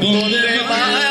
bom demais.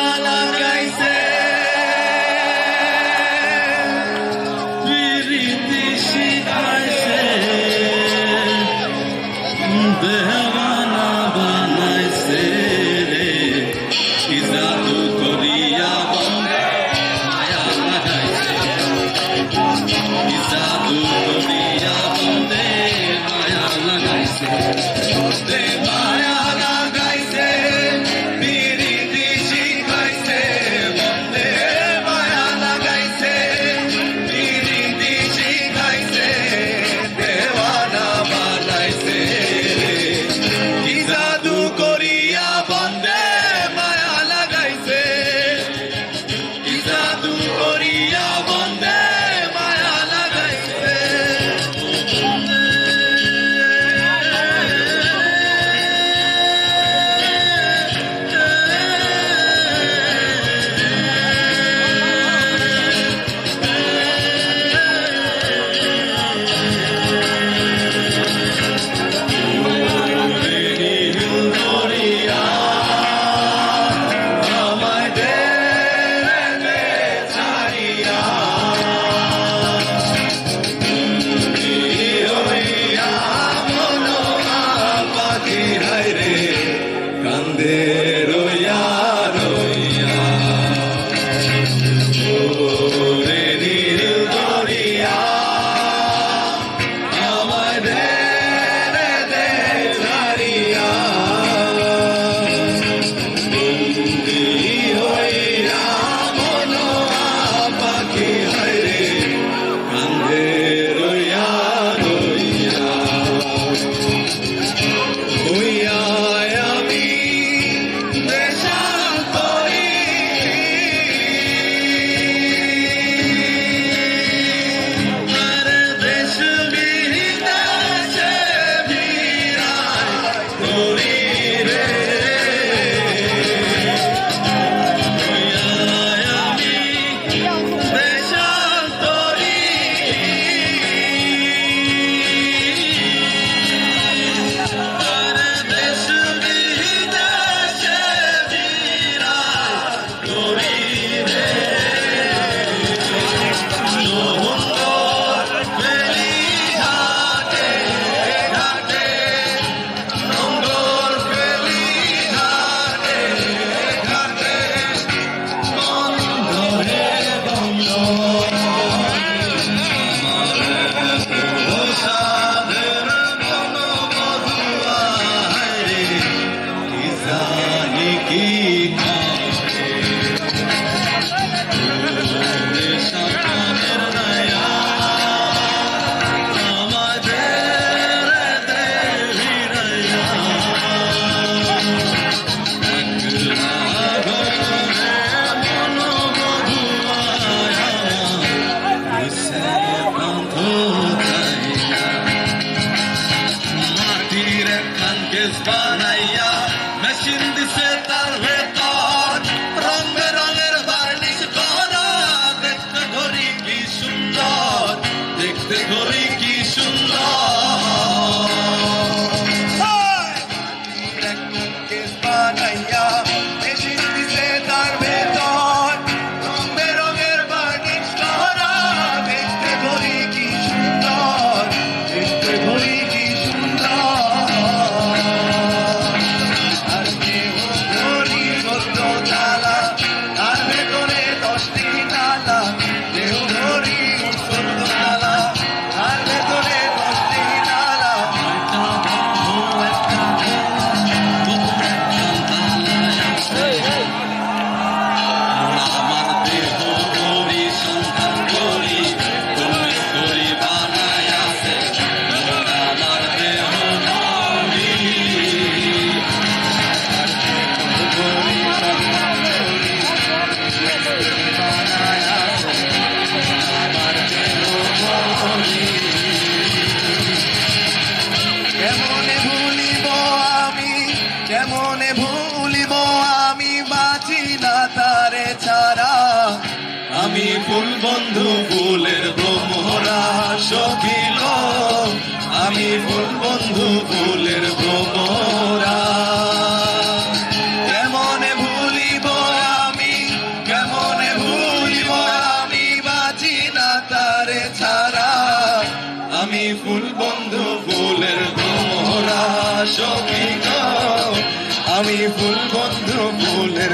ফুল বন্ধু, ফুলের ব্রহ্মরা সখিল। আমি ফুল বন্ধু, ফুলের ব্রহ্মরা। কেমনে ভুলিব আমি, কেমনে ভুলিব আমি না তারে ছাড়া। আমি ফুল বন্ধু, ফুলের ভ্রমরা আমি ফুলের